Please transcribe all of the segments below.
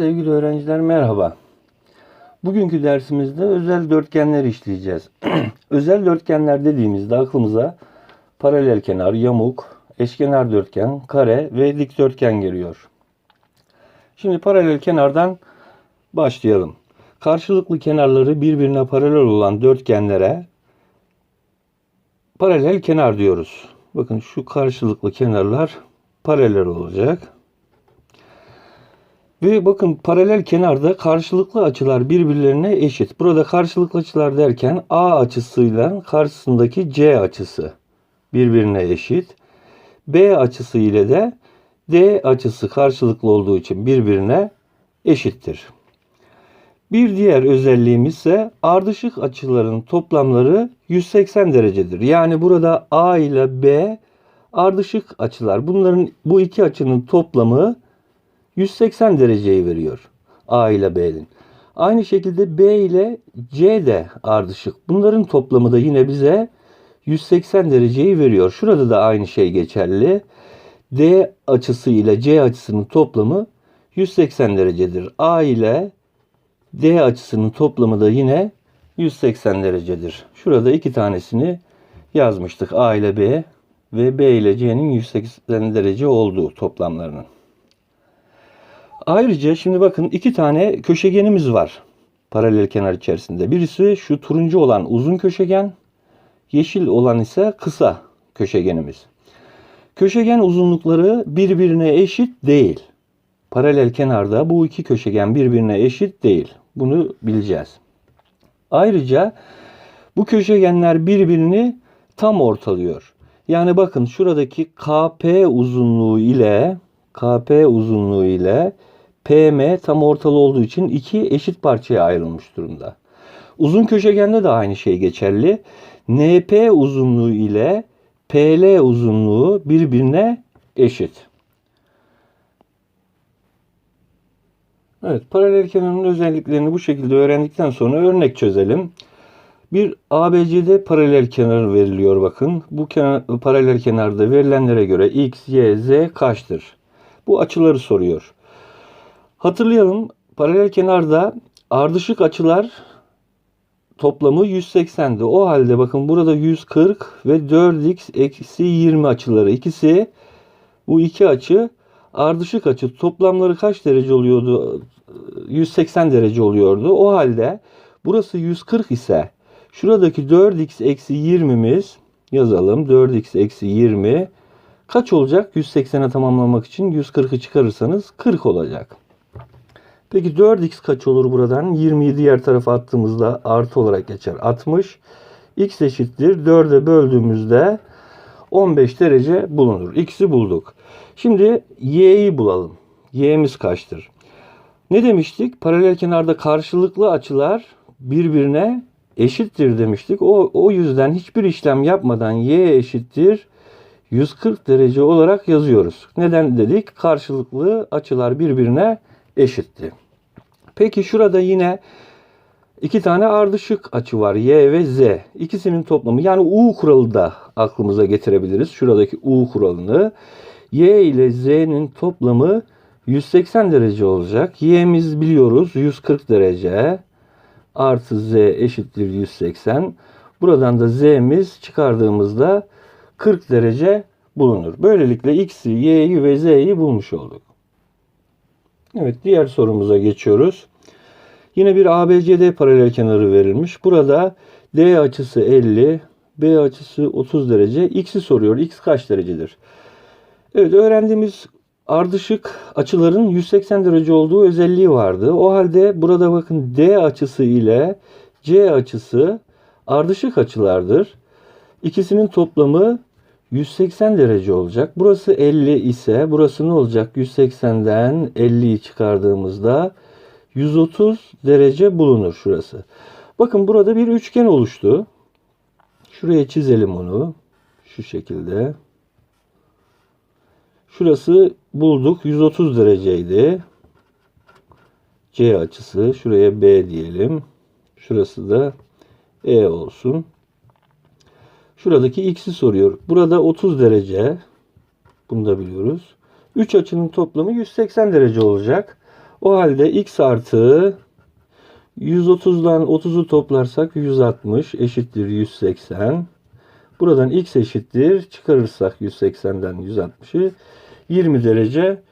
Sevgili öğrenciler merhaba. Bugünkü dersimizde özel dörtgenler işleyeceğiz. özel dörtgenler dediğimizde aklımıza paralel kenar, yamuk, eşkenar dörtgen, kare ve dikdörtgen geliyor. Şimdi paralel kenardan başlayalım. Karşılıklı kenarları birbirine paralel olan dörtgenlere paralel kenar diyoruz. Bakın şu karşılıklı kenarlar paralel olacak. Ve bakın paralel kenarda karşılıklı açılar birbirlerine eşit. Burada karşılıklı açılar derken A açısıyla karşısındaki C açısı birbirine eşit. B açısı ile de D açısı karşılıklı olduğu için birbirine eşittir. Bir diğer özelliğimiz ise ardışık açıların toplamları 180 derecedir. Yani burada A ile B ardışık açılar. Bunların bu iki açının toplamı 180 dereceyi veriyor. A ile B'nin. Aynı şekilde B ile C de ardışık. Bunların toplamı da yine bize 180 dereceyi veriyor. Şurada da aynı şey geçerli. D açısı ile C açısının toplamı 180 derecedir. A ile D açısının toplamı da yine 180 derecedir. Şurada iki tanesini yazmıştık. A ile B ve B ile C'nin 180 derece olduğu toplamlarının. Ayrıca şimdi bakın iki tane köşegenimiz var paralel kenar içerisinde. Birisi şu turuncu olan uzun köşegen, yeşil olan ise kısa köşegenimiz. Köşegen uzunlukları birbirine eşit değil. Paralel kenarda bu iki köşegen birbirine eşit değil. Bunu bileceğiz. Ayrıca bu köşegenler birbirini tam ortalıyor. Yani bakın şuradaki KP uzunluğu ile KP uzunluğu ile PM tam ortalı olduğu için iki eşit parçaya ayrılmış durumda. Uzun köşegende de aynı şey geçerli. NP uzunluğu ile PL uzunluğu birbirine eşit. Evet, paralel kenarın özelliklerini bu şekilde öğrendikten sonra örnek çözelim. Bir ABCD paralel kenar veriliyor bakın. Bu kenar, paralel kenarda verilenlere göre x, y, z kaçtır? Bu açıları soruyor. Hatırlayalım paralel kenarda ardışık açılar toplamı 180'di. O halde bakın burada 140 ve 4x eksi 20 açıları. ikisi bu iki açı ardışık açı toplamları kaç derece oluyordu? 180 derece oluyordu. O halde burası 140 ise şuradaki 4x eksi 20'miz yazalım. 4x eksi 20 kaç olacak? 180'e tamamlamak için 140'ı çıkarırsanız 40 olacak. Peki 4x kaç olur buradan? 20'yi diğer tarafa attığımızda artı olarak geçer. 60. x eşittir. 4'e böldüğümüzde 15 derece bulunur. X'i bulduk. Şimdi y'yi bulalım. y'miz kaçtır? Ne demiştik? Paralel kenarda karşılıklı açılar birbirine eşittir demiştik. O, o yüzden hiçbir işlem yapmadan y eşittir 140 derece olarak yazıyoruz. Neden dedik? Karşılıklı açılar birbirine eşitti. Peki şurada yine iki tane ardışık açı var. Y ve Z. İkisinin toplamı yani U kuralı da aklımıza getirebiliriz. Şuradaki U kuralını. Y ile Z'nin toplamı 180 derece olacak. Y'miz biliyoruz 140 derece. Artı Z eşittir 180. Buradan da Z'miz çıkardığımızda 40 derece bulunur. Böylelikle X'i, Y'yi ve Z'yi bulmuş olduk. Evet diğer sorumuza geçiyoruz. Yine bir ABCD paralel kenarı verilmiş. Burada D açısı 50, B açısı 30 derece. X'i soruyor. X kaç derecedir? Evet öğrendiğimiz ardışık açıların 180 derece olduğu özelliği vardı. O halde burada bakın D açısı ile C açısı ardışık açılardır. İkisinin toplamı 180 derece olacak. Burası 50 ise burası ne olacak? 180'den 50'yi çıkardığımızda 130 derece bulunur şurası. Bakın burada bir üçgen oluştu. Şuraya çizelim onu. Şu şekilde. Şurası bulduk. 130 dereceydi. C açısı. Şuraya B diyelim. Şurası da E olsun. Şuradaki x'i soruyor. Burada 30 derece. Bunu da biliyoruz. 3 açının toplamı 180 derece olacak. O halde x artı 130'dan 30'u toplarsak 160 eşittir 180. Buradan x eşittir. Çıkarırsak 180'den 160'ı 20 derece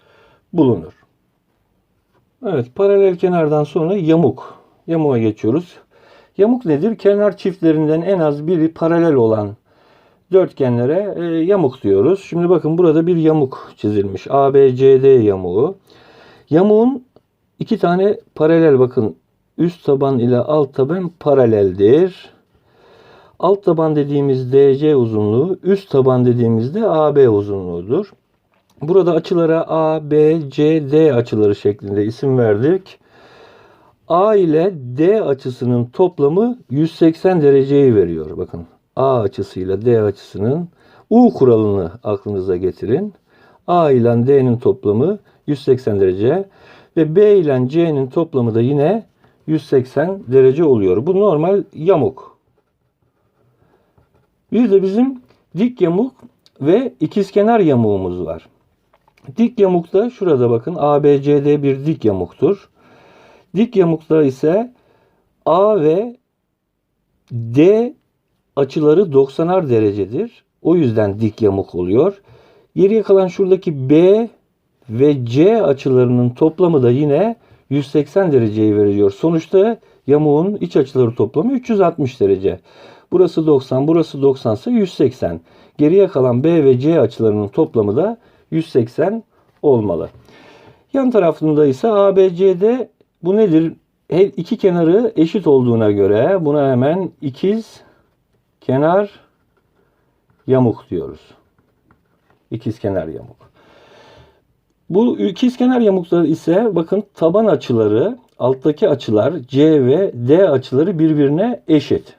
bulunur. Evet paralel kenardan sonra yamuk. Yamuğa geçiyoruz. Yamuk nedir? Kenar çiftlerinden en az biri paralel olan dörtgenlere e, yamuk diyoruz. Şimdi bakın burada bir yamuk çizilmiş. ABCD yamuğu. Yamuğun iki tane paralel bakın üst taban ile alt taban paraleldir. Alt taban dediğimiz DC uzunluğu, üst taban dediğimizde AB uzunluğudur. Burada açılara A, B, C, D açıları şeklinde isim verdik. A ile D açısının toplamı 180 dereceyi veriyor. Bakın A açısıyla D açısının U kuralını aklınıza getirin. A ile D'nin toplamı 180 derece ve B ile C'nin toplamı da yine 180 derece oluyor. Bu normal yamuk. Bir de bizim dik yamuk ve ikizkenar yamuğumuz var. Dik yamukta şurada bakın ABCD bir dik yamuktur. Dik yamukta ise A ve D açıları 90'ar derecedir. O yüzden dik yamuk oluyor. Geriye kalan şuradaki B ve C açılarının toplamı da yine 180 dereceyi veriyor. Sonuçta yamuğun iç açıları toplamı 360 derece. Burası 90, burası 90 ise 180. Geriye kalan B ve C açılarının toplamı da 180 olmalı. Yan tarafında ise ABCD bu nedir? Her iki kenarı eşit olduğuna göre buna hemen ikiz kenar yamuk diyoruz. İkiz kenar yamuk. Bu ikizkenar yamuklar ise bakın taban açıları, alttaki açılar C ve D açıları birbirine eşit.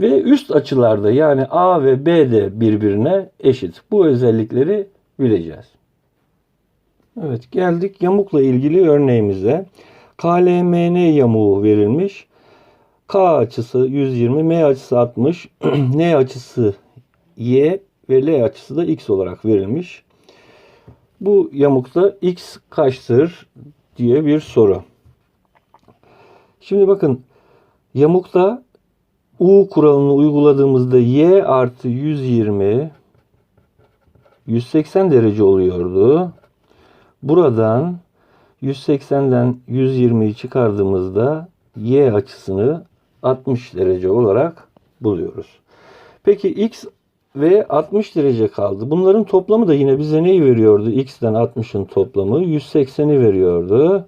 Ve üst açılarda yani A ve B de birbirine eşit. Bu özellikleri bileceğiz. Evet geldik yamukla ilgili örneğimize. KLMN yamuğu verilmiş. K açısı 120, M açısı 60, N açısı Y ve L açısı da X olarak verilmiş. Bu yamukta X kaçtır diye bir soru. Şimdi bakın yamukta U kuralını uyguladığımızda Y artı 120 180 derece oluyordu. Buradan 180'den 120'yi çıkardığımızda Y açısını 60 derece olarak buluyoruz. Peki X ve 60 derece kaldı. Bunların toplamı da yine bize neyi veriyordu? X'ten 60'ın toplamı 180'i veriyordu.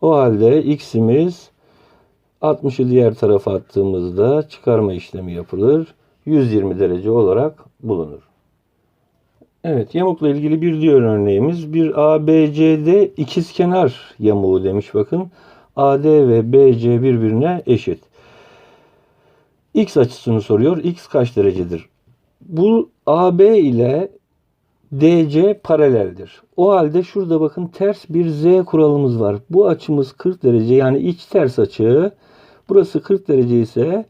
O halde X'imiz 60'ı diğer tarafa attığımızda çıkarma işlemi yapılır. 120 derece olarak bulunur. Evet yamukla ilgili bir diğer örneğimiz bir ABCD ikizkenar yamuğu demiş bakın. AD ve BC birbirine eşit. X açısını soruyor. X kaç derecedir? Bu AB ile DC paraleldir. O halde şurada bakın ters bir Z kuralımız var. Bu açımız 40 derece yani iç ters açı. Burası 40 derece ise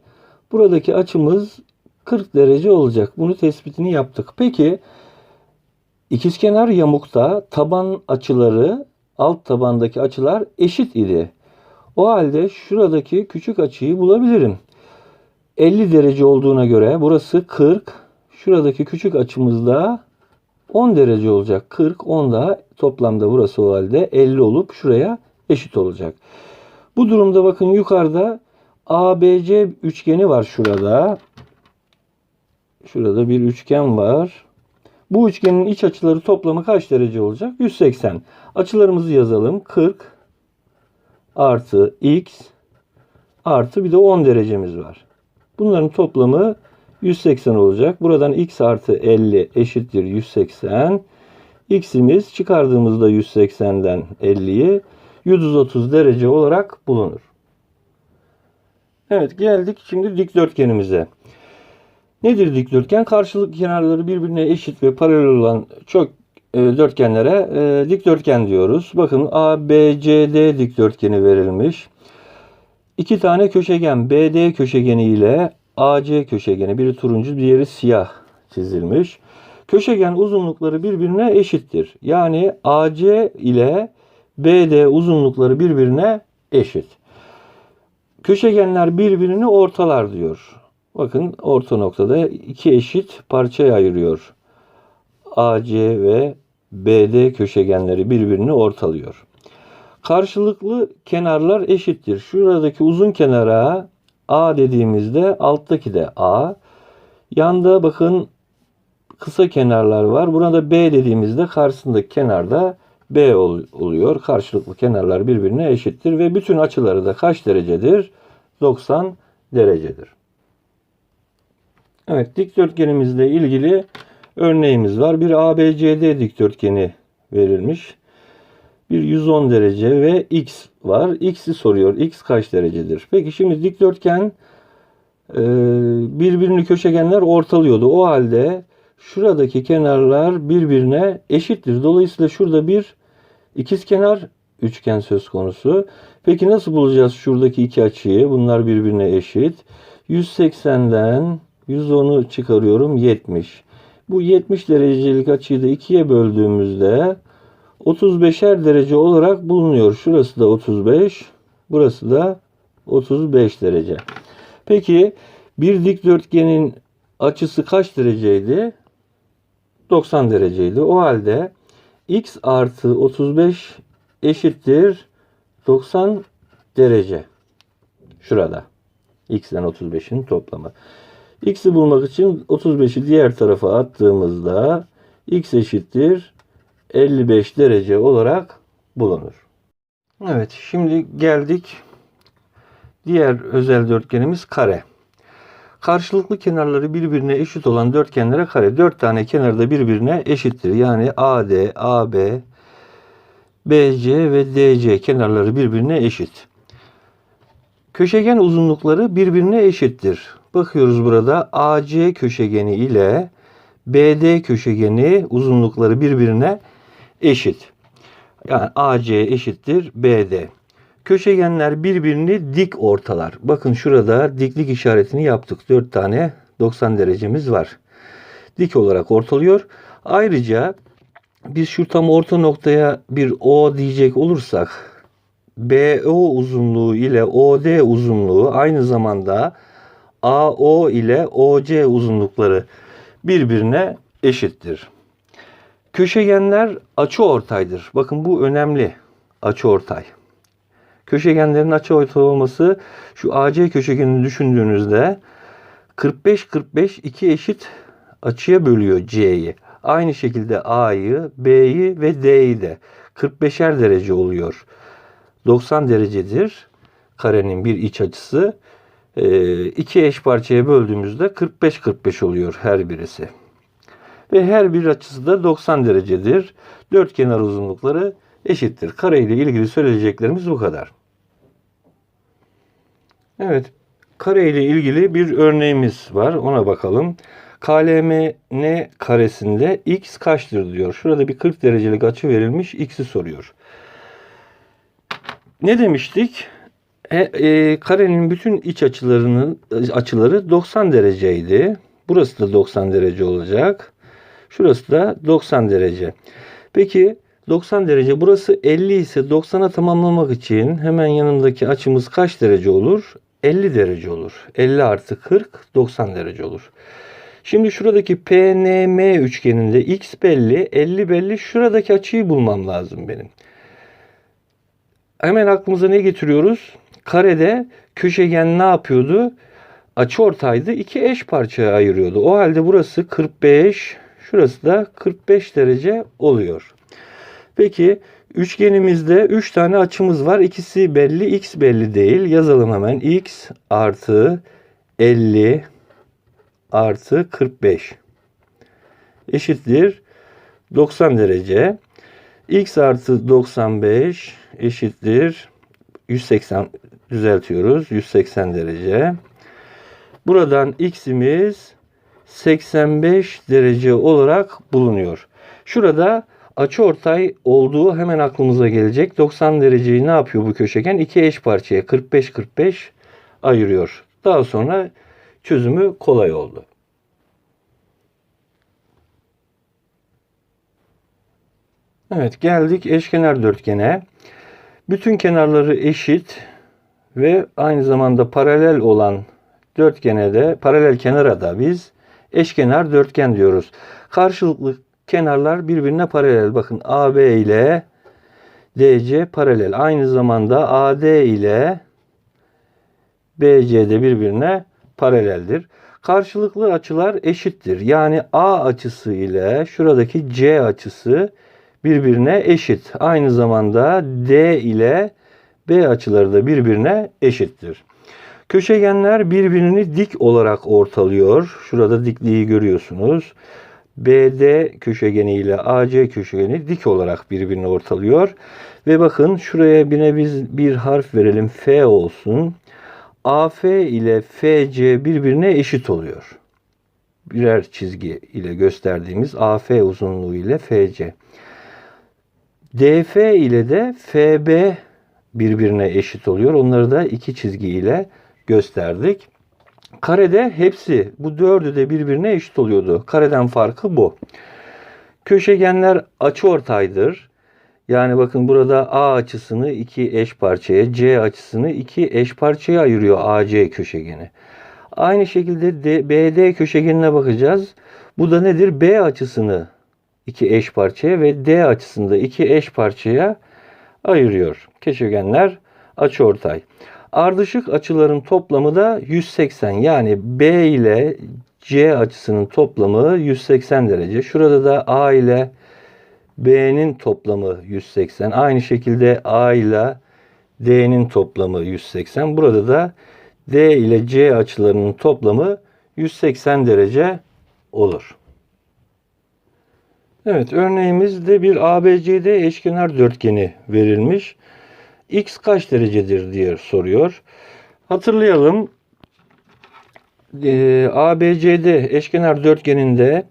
buradaki açımız 40 derece olacak. Bunu tespitini yaptık. Peki ikizkenar yamukta taban açıları alt tabandaki açılar eşit idi. O halde şuradaki küçük açıyı bulabilirim. 50 derece olduğuna göre burası 40. Şuradaki küçük açımızda 10 derece olacak. 40, 10 da toplamda burası o halde 50 olup şuraya eşit olacak. Bu durumda bakın yukarıda ABC üçgeni var şurada. Şurada bir üçgen var. Bu üçgenin iç açıları toplamı kaç derece olacak? 180. Açılarımızı yazalım. 40 artı x artı bir de 10 derecemiz var. Bunların toplamı 180 olacak. Buradan x artı 50 eşittir 180. x'imiz çıkardığımızda 180'den 50'yi 130 derece olarak bulunur. Evet geldik şimdi dikdörtgenimize. Nedir dikdörtgen? Karşılık kenarları birbirine eşit ve paralel olan çok e, dörtgenlere e, dikdörtgen diyoruz. Bakın ABCD dikdörtgeni verilmiş. İki tane köşegen BD köşegeni ile AC köşegeni biri turuncu diğeri siyah çizilmiş. Köşegen uzunlukları birbirine eşittir. Yani AC ile BD uzunlukları birbirine eşit. Köşegenler birbirini ortalar diyor. Bakın orta noktada iki eşit parçaya ayırıyor. AC ve BD köşegenleri birbirini ortalıyor. Karşılıklı kenarlar eşittir. Şuradaki uzun kenara A dediğimizde alttaki de A. Yanda bakın kısa kenarlar var. Burada B dediğimizde karşısındaki kenarda B ol- oluyor. Karşılıklı kenarlar birbirine eşittir ve bütün açıları da kaç derecedir? 90 derecedir. Evet, dikdörtgenimizle ilgili örneğimiz var. Bir ABCD dikdörtgeni verilmiş. Bir 110 derece ve x var. X'i soruyor. X kaç derecedir? Peki şimdi dikdörtgen e, birbirini köşegenler ortalıyordu. O halde şuradaki kenarlar birbirine eşittir. Dolayısıyla şurada bir ikizkenar üçgen söz konusu. Peki nasıl bulacağız şuradaki iki açıyı? Bunlar birbirine eşit. 180'den 110'u çıkarıyorum 70. Bu 70 derecelik açıyı da ikiye böldüğümüzde 35'er derece olarak bulunuyor. Şurası da 35, burası da 35 derece. Peki bir dikdörtgenin açısı kaç dereceydi? 90 dereceydi. O halde x artı 35 eşittir 90 derece. Şurada. x'den 35'in toplamı. x'i bulmak için 35'i diğer tarafa attığımızda x eşittir 55 derece olarak bulunur. Evet şimdi geldik diğer özel dörtgenimiz kare. Karşılıklı kenarları birbirine eşit olan dörtgenlere kare. Dört tane kenar da birbirine eşittir. Yani AD, AB, BC ve DC kenarları birbirine eşit. Köşegen uzunlukları birbirine eşittir. Bakıyoruz burada AC köşegeni ile BD köşegeni uzunlukları birbirine eşit. Yani AC eşittir BD. Köşegenler birbirini dik ortalar. Bakın şurada diklik işaretini yaptık. 4 tane 90 derecemiz var. Dik olarak ortalıyor. Ayrıca biz şu tam orta noktaya bir O diyecek olursak BO uzunluğu ile OD uzunluğu aynı zamanda AO ile OC uzunlukları birbirine eşittir. Köşegenler açıortaydır. Bakın bu önemli. Açıortay. Köşegenlerin açıortay olması şu AC köşegenini düşündüğünüzde 45-45 iki eşit açıya bölüyor C'yi. Aynı şekilde A'yı, B'yi ve D'yi de 45'er derece oluyor. 90 derecedir karenin bir iç açısı. İki eş parçaya böldüğümüzde 45-45 oluyor her birisi. Ve her bir açısı da 90 derecedir. Dört kenar uzunlukları eşittir. Kare ile ilgili söyleyeceklerimiz bu kadar. Evet, kare ile ilgili bir örneğimiz var. Ona bakalım. KLMN karesinde x kaçtır diyor. Şurada bir 40 derecelik açı verilmiş. X'i soruyor. Ne demiştik? E, e, karenin bütün iç açılarının açıları 90 dereceydi. Burası da 90 derece olacak. Şurası da 90 derece. Peki 90 derece burası 50 ise 90'a tamamlamak için hemen yanındaki açımız kaç derece olur? 50 derece olur. 50 artı 40 90 derece olur. Şimdi şuradaki PNM üçgeninde x belli, 50 belli. Şuradaki açıyı bulmam lazım benim. Hemen aklımıza ne getiriyoruz? Karede köşegen ne yapıyordu? Açıortaydı. iki eş parçaya ayırıyordu. O halde burası 45, şurası da 45 derece oluyor. Peki üçgenimizde 3 tane açımız var. İkisi belli, x belli değil. Yazalım hemen. x artı 50 artı 45 eşittir 90 derece. x artı 95 eşittir 180 düzeltiyoruz. 180 derece. Buradan x'imiz 85 derece olarak bulunuyor. Şurada açıortay olduğu hemen aklımıza gelecek. 90 dereceyi ne yapıyor bu köşegen? İki eş parçaya 45-45 ayırıyor. Daha sonra çözümü kolay oldu. Evet geldik eşkenar dörtgene. Bütün kenarları eşit ve aynı zamanda paralel olan dörtgene de paralel kenara da biz eşkenar dörtgen diyoruz. Karşılıklı kenarlar birbirine paralel. Bakın AB ile DC paralel. Aynı zamanda AD ile BC de birbirine paraleldir. Karşılıklı açılar eşittir. Yani A açısı ile şuradaki C açısı birbirine eşit. Aynı zamanda D ile B açıları da birbirine eşittir. Köşegenler birbirini dik olarak ortalıyor. Şurada dikliği görüyorsunuz. BD köşegeni ile AC köşegeni dik olarak birbirini ortalıyor. Ve bakın şuraya bine biz bir harf verelim. F olsun. AF ile FC birbirine eşit oluyor. Birer çizgi ile gösterdiğimiz AF uzunluğu ile FC. DF ile de FB birbirine eşit oluyor. Onları da iki çizgi ile gösterdik. Karede hepsi bu dördü de birbirine eşit oluyordu. Kareden farkı bu. Köşegenler açıortaydır. Yani bakın burada A açısını iki eş parçaya, C açısını iki eş parçaya ayırıyor AC köşegeni. Aynı şekilde BD köşegenine bakacağız. Bu da nedir? B açısını iki eş parçaya ve D açısını da iki eş parçaya ayırıyor. Köşegenler açıortay. Ardışık açıların toplamı da 180. Yani B ile C açısının toplamı 180 derece. Şurada da A ile B'nin toplamı 180. Aynı şekilde A ile D'nin toplamı 180. Burada da D ile C açılarının toplamı 180 derece olur. Evet örneğimizde bir ABCD eşkenar dörtgeni verilmiş. X kaç derecedir diye soruyor. Hatırlayalım. Ee, ABCD eşkenar dörtgeninde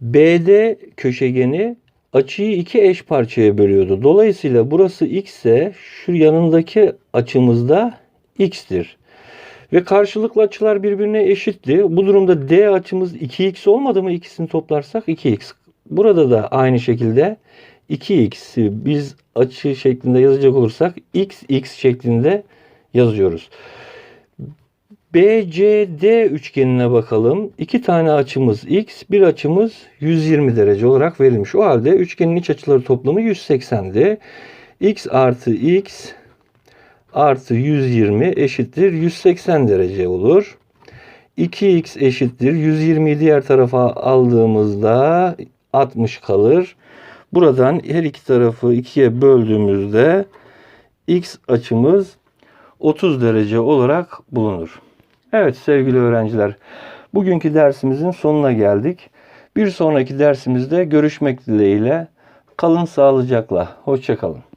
BD köşegeni açıyı iki eş parçaya bölüyordu. Dolayısıyla burası x ise şu yanındaki açımız da x'tir. Ve karşılıklı açılar birbirine eşitti. Bu durumda D açımız 2x olmadı mı? İkisini toplarsak 2x. Burada da aynı şekilde 2x'i biz açı şeklinde yazacak olursak x x şeklinde yazıyoruz. BCD üçgenine bakalım. İki tane açımız x, bir açımız 120 derece olarak verilmiş. O halde üçgenin iç açıları toplamı 180'di. x artı x artı 120 eşittir 180 derece olur. 2x eşittir 120'yi diğer tarafa aldığımızda 60 kalır. Buradan her iki tarafı ikiye böldüğümüzde x açımız 30 derece olarak bulunur. Evet sevgili öğrenciler, bugünkü dersimizin sonuna geldik. Bir sonraki dersimizde görüşmek dileğiyle. Kalın sağlıcakla. Hoşçakalın.